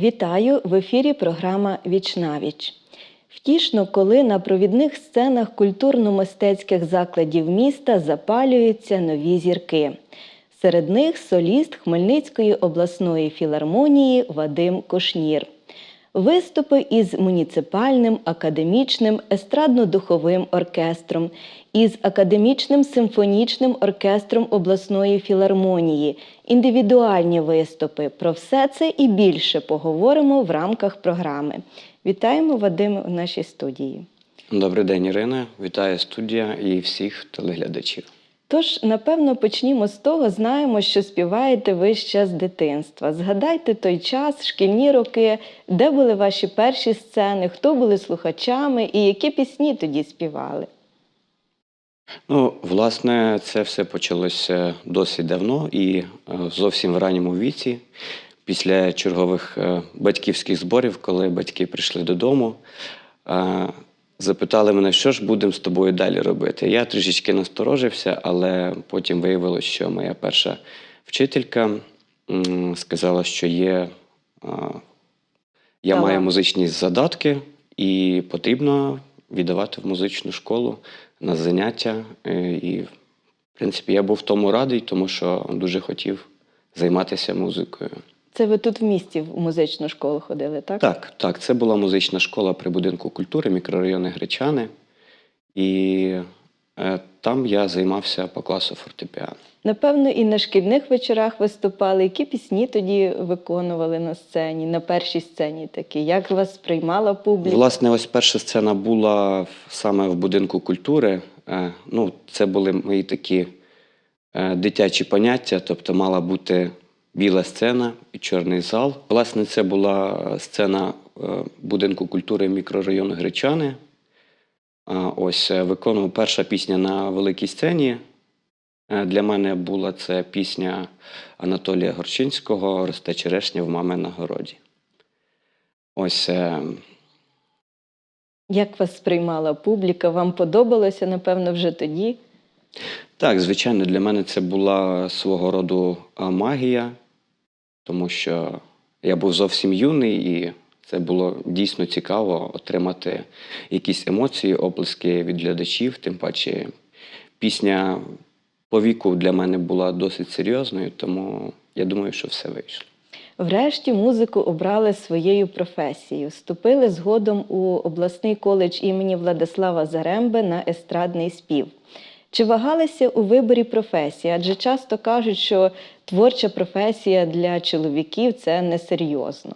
Вітаю в ефірі програма Вічнавіч. Втішно, коли на провідних сценах культурно-мистецьких закладів міста запалюються нові зірки. Серед них соліст Хмельницької обласної філармонії Вадим Кошнір. Виступи із муніципальним, академічним, естрадно-духовим оркестром, із академічним симфонічним оркестром обласної філармонії, індивідуальні виступи. Про все це і більше поговоримо в рамках програми. Вітаємо Вадиме у нашій студії. Добрий день, Ірина. Вітаю студія і всіх телеглядачів. Тож, напевно, почнімо з того, знаємо, що співаєте ви ще з дитинства. Згадайте той час, шкільні роки, де були ваші перші сцени, хто були слухачами і які пісні тоді співали. Ну, власне, це все почалося досить давно і е, зовсім в ранньому віці, після чергових е, батьківських зборів, коли батьки прийшли додому, е, запитали мене, що ж будемо з тобою далі робити. Я трішечки насторожився, але потім виявилося, що моя перша вчителька сказала, що є. Я Талант. маю музичні задатки, і потрібно віддавати в музичну школу на заняття. Е, І, в принципі, я був тому радий, тому що дуже хотів займатися музикою. Це ви тут в місті в музичну школу ходили, так? Так, так, це була музична школа при будинку культури, мікрорайони Гречани. І е, там я займався по класу фортепіано. Напевно, і на шкільних вечорах виступали. Які пісні тоді виконували на сцені, на першій сцені такі? Як вас сприймала публіка? Власне, ось перша сцена була в- саме в будинку культури. Е, Ну, це були мої такі е, дитячі поняття, тобто мала бути біла сцена і чорний зал. Власне, це була сцена е, будинку культури мікрорайону Гречани. Ось е, виконував перша пісня на великій сцені. Е, Для мене була це пісня Анатолія Горчинського Росте черешня в мами на городі. Ось Як вас сприймала публіка? Вам подобалося, напевно, вже тоді? Так, звичайно, для мене це була свого роду магія, тому що я був зовсім юний, і це було дійсно цікаво отримати якісь емоції, оплески від глядачів. Тим паче пісня по віку для мене була досить серйозною, тому я думаю, що все вийшло. Врешті музику обрали своєю професією. Вступили згодом у обласний коледж імені Владислава Заремби на естрадний спів. Чи вагалися у виборі професії? Адже часто кажуть, що творча професія для чоловіків це несерйозно.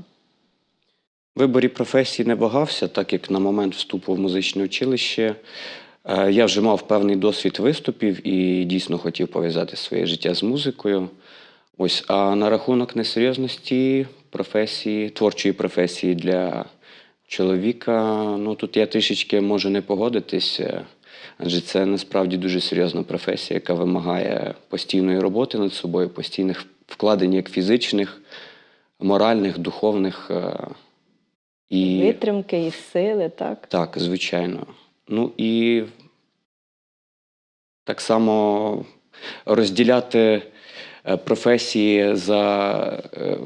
Виборі професії не вагався, так як на момент вступу в музичне училище е, я вже мав певний досвід виступів і дійсно хотів пов'язати своє життя з музикою. Ось, а на рахунок несерйозності професії, творчої професії для чоловіка, ну тут я трішечки можу не погодитись, е, адже це насправді дуже серйозна професія, яка вимагає постійної роботи над собою, постійних вкладень як фізичних, моральних, духовних. е, І... Витримки і сили, так? Так, звичайно. Ну і так само розділяти е, професії за е,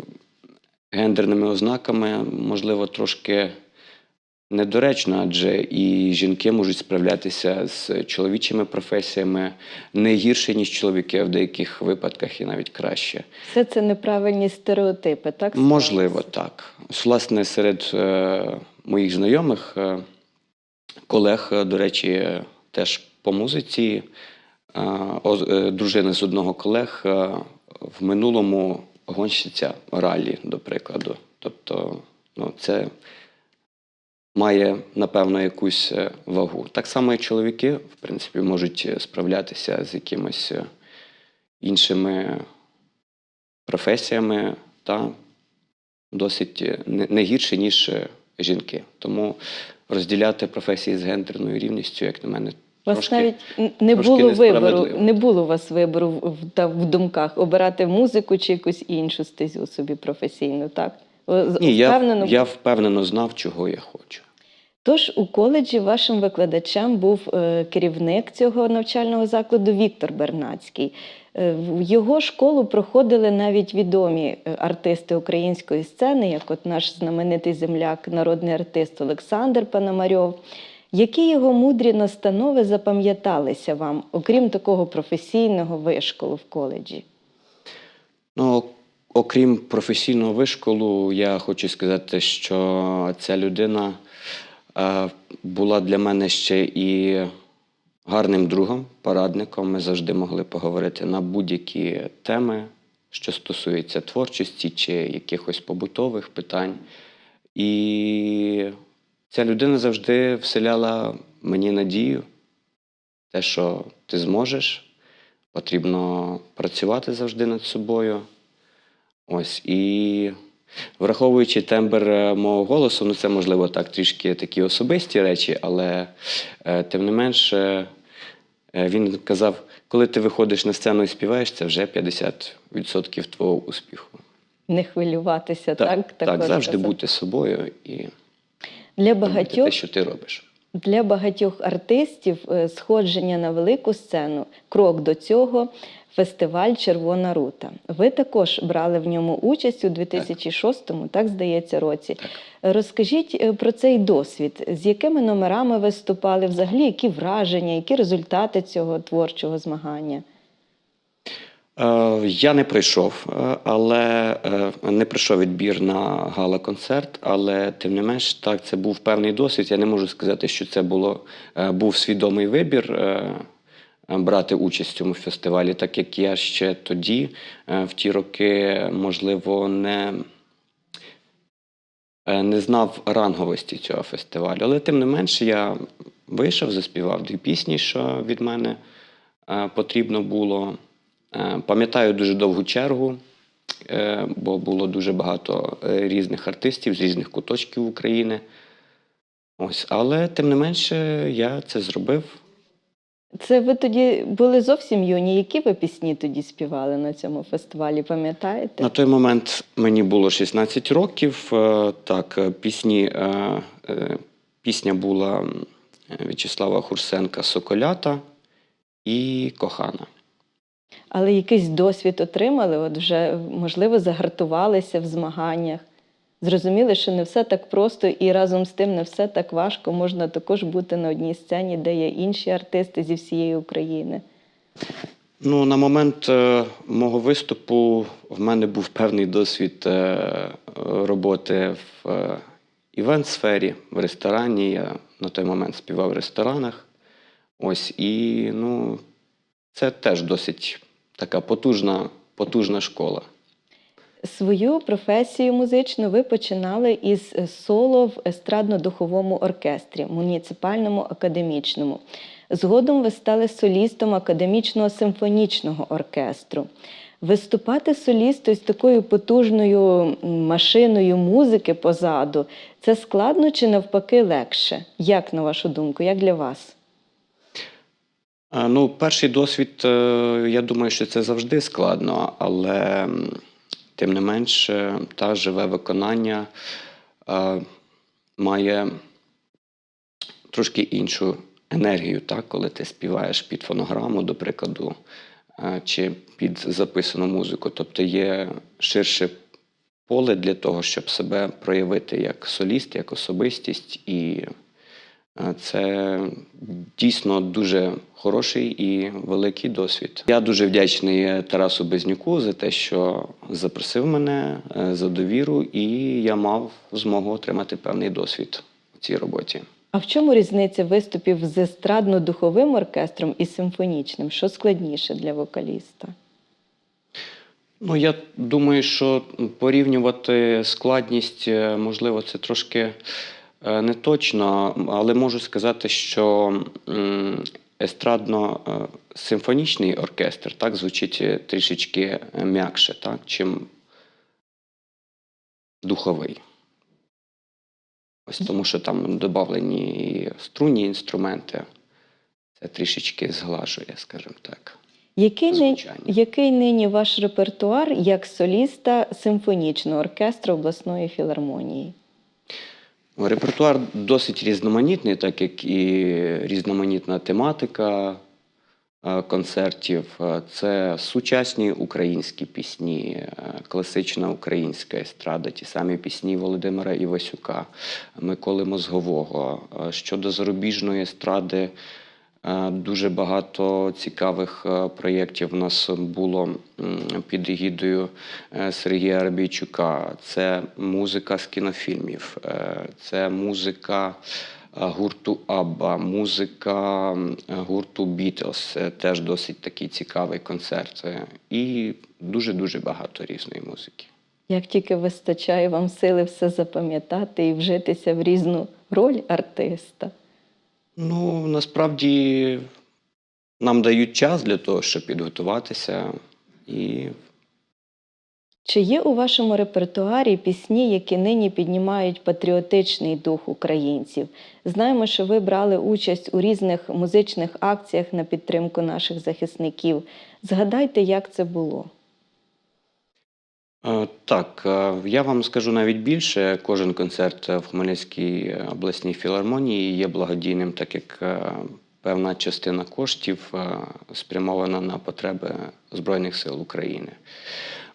гендерними ознаками, можливо, трошки недоречно, адже і жінки можуть справлятися з чоловічими професіями не гірше, ніж чоловіки, а в деяких випадках і навіть краще. Все це неправильні стереотипи, так? Можливо, так. Власне, серед е, моїх знайомих, е, колег, е, до речі, е, теж по музиці, е, е, дружина з одного колег е, в минулому гонщиця ралі, до прикладу. Тобто, ну, це має, напевно, якусь е, вагу. Так само і чоловіки, в принципі, можуть е, справлятися з якимось е, іншими професіями та досить не, гірше, ніж жінки. Тому розділяти професії з гендерною рівністю, як на мене, У вас трошки навіть не було вибору, не було у вас вибору в, та, в думках обирати музику чи якусь іншу стезю собі професійну, так? Ні, я, я впевнено знав, чого я хочу. Тож у коледжі вашим викладачем був е, керівник цього навчального закладу Віктор Бернацький. Е, В його школу проходили навіть відомі е, артисти української сцени, як от наш знаменитий земляк, народний артист Олександр Пономарьов. Які його мудрі настанови запам'яталися вам, окрім такого професійного вишколу в коледжі? Ну, окрім професійного вишколу, я хочу сказати, що ця людина була для мене ще і гарним другом, порадником. Ми завжди могли поговорити на будь-які теми, що стосуються творчості чи якихось побутових питань. І ця людина завжди вселяла мені надію, те, що ти зможеш, потрібно працювати завжди над собою. Ось і враховуючи тембр е, мого голосу, ну це можливо так трішки такі особисті речі, але е, тим не менше е, він казав, коли ти виходиш на сцену і співаєш, це вже 50% твого успіху. Не хвилюватися, так? так, так завжди казав. бути собою і Для багатьох те, що ти робиш. Для багатьох артистів е, сходження на велику сцену, крок до цього фестиваль Червона рута. Ви також брали в ньому участь у 2006-му, так здається, році. Розкажіть е, про цей досвід, з якими номерами виступали, взагалі, які враження, які результати цього творчого змагання? Е, Я не прийшов, е, але е, не прийшов відбір на гала-концерт, але тим не менш, так, це був певний досвід. Я не можу сказати, що це було, був свідомий вибір брати участь в цьому фестивалі, так як я ще тоді, в ті роки, можливо, не, не знав ранговості цього фестивалю. Але тим не менш, я вийшов, заспівав дві пісні, що від мене потрібно було. Е, Пам'ятаю дуже довгу чергу, е, бо було дуже багато е, різних артистів з різних куточків України. Ось, але тим не менше, я це зробив. Це ви тоді були зовсім юні. Які ви пісні тоді співали на цьому фестивалі? Пам'ятаєте? На той момент мені було 16 років. Так, пісні, пісня була В'ячеслава Хурсенка Соколята і Кохана. Але якийсь досвід отримали, от вже, можливо, загартувалися в змаганнях. Зрозуміли, що не все так просто, і разом з тим не все так важко. Можна також бути на одній сцені, де є інші артисти зі всієї України. Ну, на момент е, мого виступу в мене був певний досвід е, роботи в е, івент-сфері, в ресторані. Я на той момент співав в ресторанах. Ось, і ну, це теж досить така потужна, потужна школа. Свою професію музичну ви починали із соло в естрадно-духовому оркестрі, муніципальному академічному. Згодом ви стали солістом академічного симфонічного оркестру. Виступати солістою з такою потужною машиною музики позаду це складно чи навпаки легше? Як на вашу думку, як для вас? Ну, перший досвід, е, я думаю, що це завжди складно, але тим не менш, е, та живе виконання е, має трошки іншу енергію, так, коли ти співаєш під фонограму, до прикладу, чи під записану музику. Тобто є ширше поле для того, щоб себе проявити як соліст, як особистість і. Е, Це дійсно дуже хороший і великий досвід. Я дуже вдячний Тарасу Безнюку за те, що запросив мене е, за довіру, і я мав змогу отримати певний досвід у цій роботі. А в чому різниця виступів з естрадно-духовим оркестром і симфонічним? Що складніше для вокаліста? Ну, я думаю, що порівнювати складність, е, можливо, це трошки е, не точно, але можу сказати, що естрадно-симфонічний оркестр так, звучить е, трішечки е, м'якше, так, чим духовий. Ось тому, що там додавлені струнні інструменти. Це трішечки зглажує, скажімо так. Який, ни- який нині ваш репертуар як соліста симфонічного оркестру обласної філармонії? Репертуар досить різноманітний, так як і різноманітна тематика е, концертів. Е, Це сучасні українські пісні, е, класична українська естрада, ті самі пісні Володимира Івасюка, Миколи Мозгового. Щодо зарубіжної естради, дуже багато цікавих е, проєктів у нас було під егідою е, Сергія Арбійчука. Це музика з кінофільмів, е, це музика е, гурту Абба, музика гурту Бітлз. Теж досить такий цікавий концерт. Е, І дуже-дуже багато різної музики. Як тільки вистачає вам сили все запам'ятати і вжитися в різну роль артиста? Ну, насправді нам дають час для того, щоб підготуватися. І Чи є у вашому репертуарі пісні, які нині піднімають патріотичний дух українців? Знаємо, що ви брали участь у різних музичних акціях на підтримку наших захисників. Згадайте, як це було. Е, Так, е, я вам скажу навіть більше. Кожен концерт в Хмельницькій обласній філармонії є благодійним, так як е, певна частина коштів е, спрямована на потреби Збройних сил України.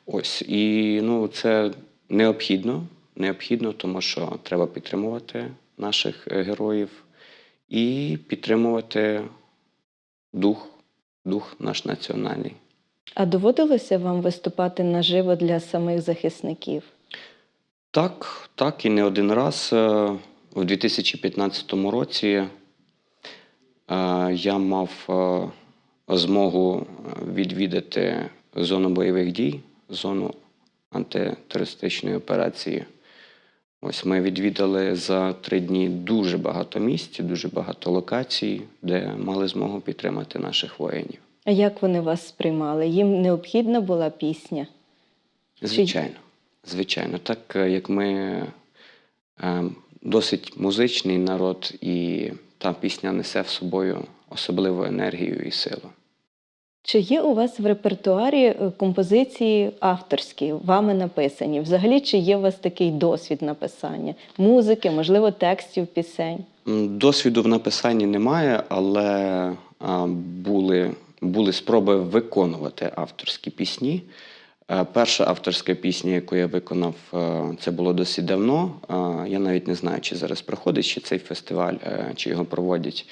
Ось і ну, це необхідно, необхідно, тому що треба підтримувати наших е, героїв і підтримувати дух, дух наш національний. А доводилося вам виступати наживо для самих захисників? Так, так, і не один раз. Е, У 2015 році е, я мав е, змогу відвідати зону бойових дій, зону антитерористичної операції. Ось ми відвідали за три дні дуже багато місць, дуже багато локацій, де мали змогу підтримати наших воїнів. А як вони вас сприймали? Їм необхідна була пісня? Звичайно, звичайно. Так е, як ми е, досить музичний народ, і та пісня несе в собою особливу енергію і силу. Чи є у вас в репертуарі е, композиції авторські, вами написані? Взагалі, чи є у вас такий досвід написання музики, можливо, текстів пісень? Досвіду в написанні немає, але були, були спроби виконувати авторські пісні. Е, Перша авторська пісня, яку я виконав, е, це було досить давно. Е, Я навіть не знаю, чи зараз проходить ще цей фестиваль, чи його проводять.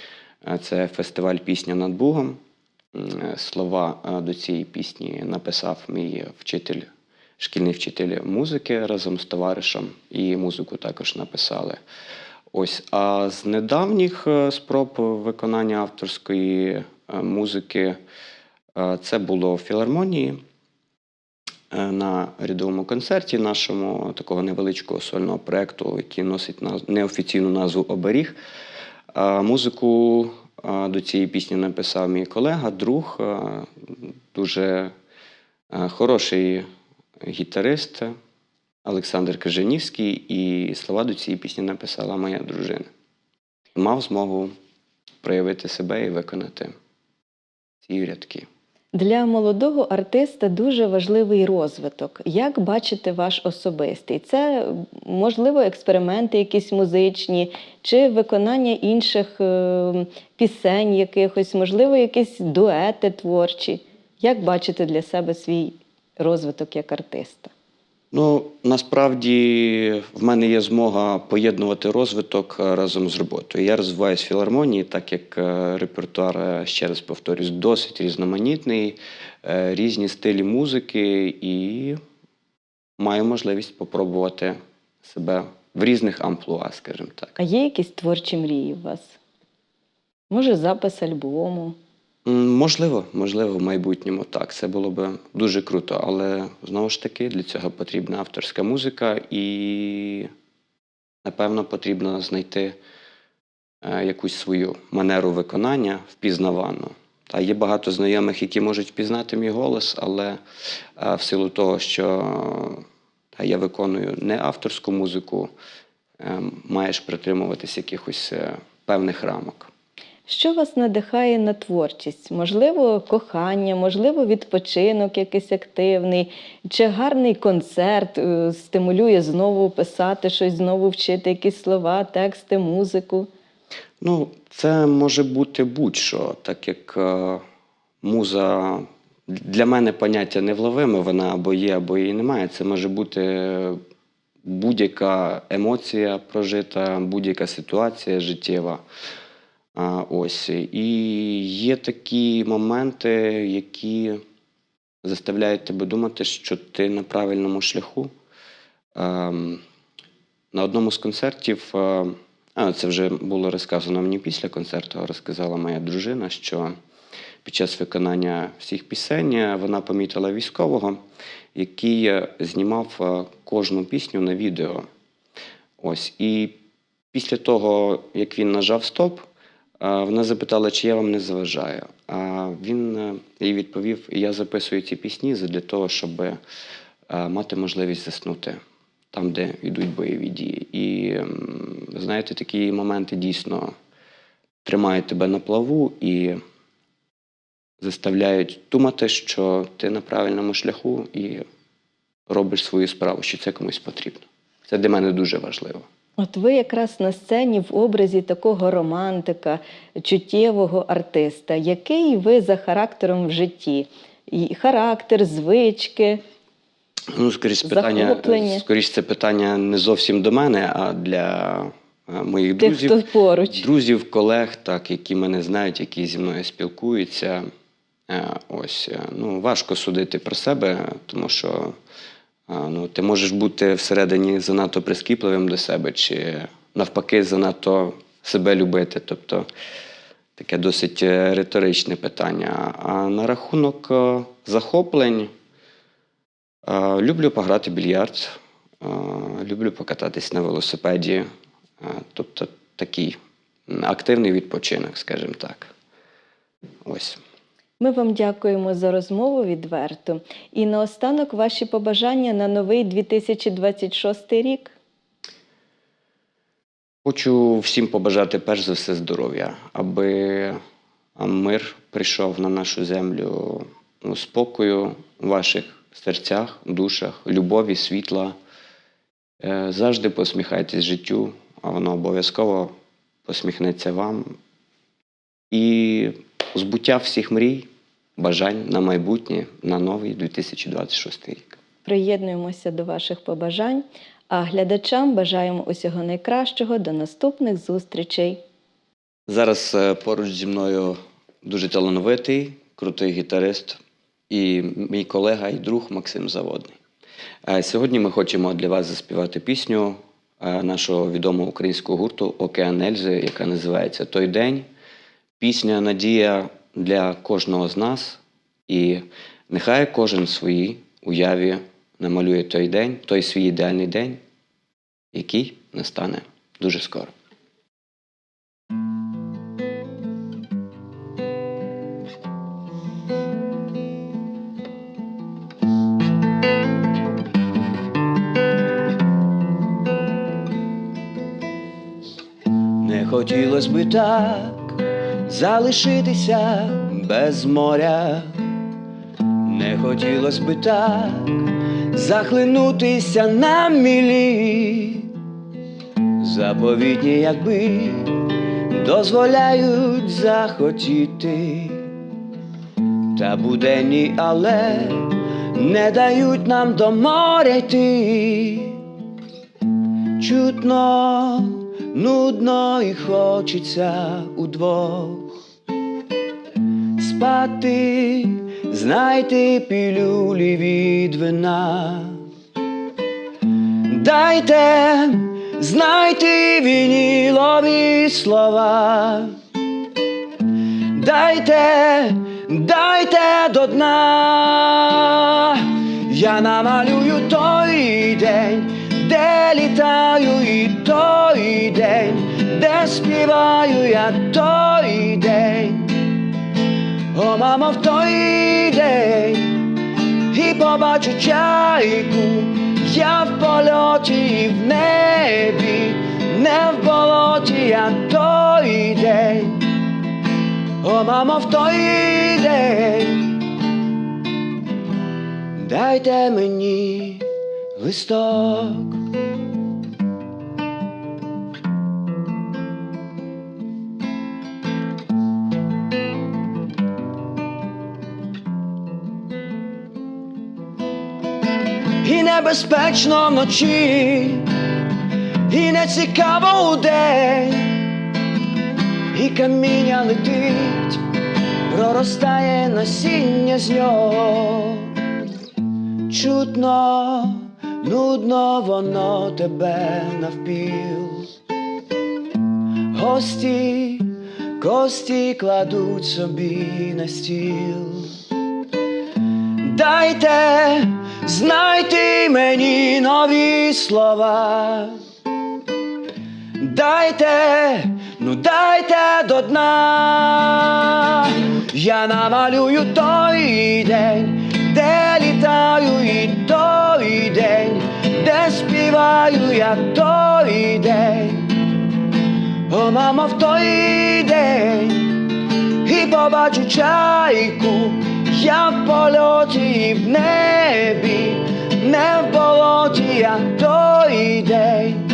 Це фестиваль Пісня над Бугом. Е, Слова до цієї пісні написав мій вчитель, шкільний вчитель музики разом з товаришем, і музику також написали. Ось, а з недавніх спроб виконання авторської музики е, це було в філармонії е, на рядовому концерті нашому такого невеличкого сольного проєкту, який носить неофіційну назву Оберіг. Музику е, до цієї пісні написав мій колега, друг, е, дуже е, хороший гітарист Олександр Кажанівський, і слова до цієї пісні написала моя дружина. Мав змогу проявити себе і виконати ці рядки. Для молодого артиста дуже важливий розвиток. Як бачите ваш особистий? Це можливо експерименти якісь музичні, чи виконання інших е, пісень якихось, можливо, якісь дуети творчі. Як бачите для себе свій розвиток як артиста? Ну, насправді в мене є змога поєднувати розвиток е, разом з роботою. Я розвиваюсь в філармонії, так як е, репертуар, е, ще раз повторюсь, досить різноманітний, різні стилі музики, і маю можливість попробувати себе в різних амплуа, скажімо так. А є якісь творчі мрії у вас? Може, запис альбому? Можливо, можливо, в майбутньому так. Це було б дуже круто, але знову ж таки для цього потрібна авторська музика, і напевно потрібно знайти е, якусь свою манеру виконання впізнавану. Та є багато знайомих, які можуть впізнати мій голос, але е, в силу того, що я виконую не авторську музику, е, маєш притримуватись якихось е, певних рамок. Що вас надихає на творчість? Можливо, кохання, можливо, відпочинок якийсь активний, чи гарний концерт е, стимулює знову писати щось, знову вчити якісь слова, тексти, музику. Ну, це може бути будь-що, так як е, муза для мене поняття невловиме, вона або є, або її немає. Це може бути будь-яка емоція прожита, будь-яка ситуація життєва. Ось. І є такі моменти, які заставляють тебе думати, що ти на правильному шляху. Ем, на одному з концертів, е, а це вже було розказано мені після концерту, розказала моя дружина, що під час виконання всіх пісень е, вона помітила військового, який е, знімав кожну пісню на відео. Ось. І після того, як він нажав стоп, вона запитала, чи я вам не заважаю. А він е, їй відповів: я записую ці пісні для того, щоб е, мати можливість заснути там, де йдуть бойові дії. І знаєте, такі моменти дійсно тримають тебе на плаву і заставляють думати, що ти на правильному шляху і робиш свою справу, що це комусь потрібно. Це для мене дуже важливо. От ви якраз на сцені в образі такого романтика, чуттєвого артиста. Який ви за характером в житті? І характер, звички. Ну, скоріш, питання, скоріш, це питання не зовсім до мене, а для е, моїх Тих, друзів. хто поруч. Друзів, колег, так, які мене знають, які зі мною спілкуються. Е, Ось, е, ну, важко судити про себе, тому що ну, ти можеш бути всередині занадто прискіпливим до себе, чи навпаки, занадто себе любити. Тобто таке досить е, риторичне питання. А на рахунок е, захоплень, е, люблю пограти більярд, люблю покататись на велосипеді. Тобто такий активний відпочинок, скажімо так. Ось. Ми вам дякуємо за розмову відверто. І наостанок ваші побажання на новий 2026 рік. Хочу всім побажати перш за все здоров'я, аби мир прийшов на нашу землю ну, спокою у ваших серцях, душах, любові, світла. Е, Завжди посміхайтесь життю, а воно обов'язково посміхнеться вам. І збуття всіх мрій, бажань на майбутнє, на новий 2026 рік. Приєднуємося до ваших побажань, а глядачам бажаємо усього найкращого до наступних зустрічей. Зараз е, поруч зі мною дуже талановитий, крутий гітарист і мій колега і друг Максим Заводний. Е, Сьогодні ми хочемо для вас заспівати пісню е, нашого відомого українського гурту Океан Ельзи, яка називається Той день. Пісня Надія для кожного з нас. І нехай кожен в своїй уяві намалює той день, той свій ідеальний день, який настане дуже скоро. Не хотілося би так залишитися без моря, не хотілося би так захлинутися на мілі, заповідні, якби дозволяють захотіти, та буденні, але не дають нам до моря йти. Чутно, нудно і хочеться удвох спати, знайте пілюлі від вина. Дайте, знайте вінілові слова. Дайте, дайте до дна. Я намалюю той день, де літаю, і той день, де співаю я той день. О, мамо, в той день і побачу чайку, я в польоті і в небі, не в болоті, я той день, О, мамо, в той день дайте мені листок. Небезпечно вночі, і не цікаво удень, і каміння летить, проростає насіння з нього. Чутно, нудно воно тебе навпіл. Гості, кості кладуть собі на стіл. Дайте знайти мені нові слова. Дайте, ну дайте до дна. Я намалюю той день, де літаю, і той день, де співаю я той день. О, мамо, в той день і побачу чайку, я в польоті в небі, не в болоті, я той день.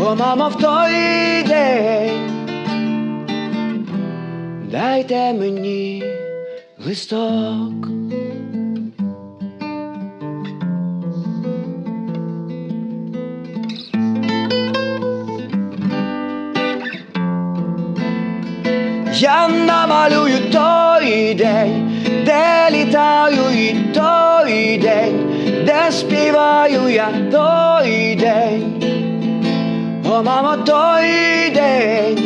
О, мамо, в той день. Дайте мені листок. Я намалюю той день, де літаю і той день, де співаю я той день. О, мамо, той день,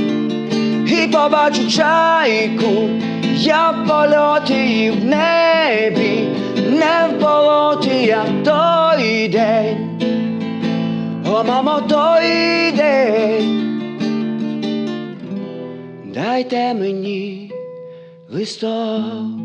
і побачу чайку, я в польоті і в небі, не в болоті, я той день. О, мамо, той день. Дайте мені листок.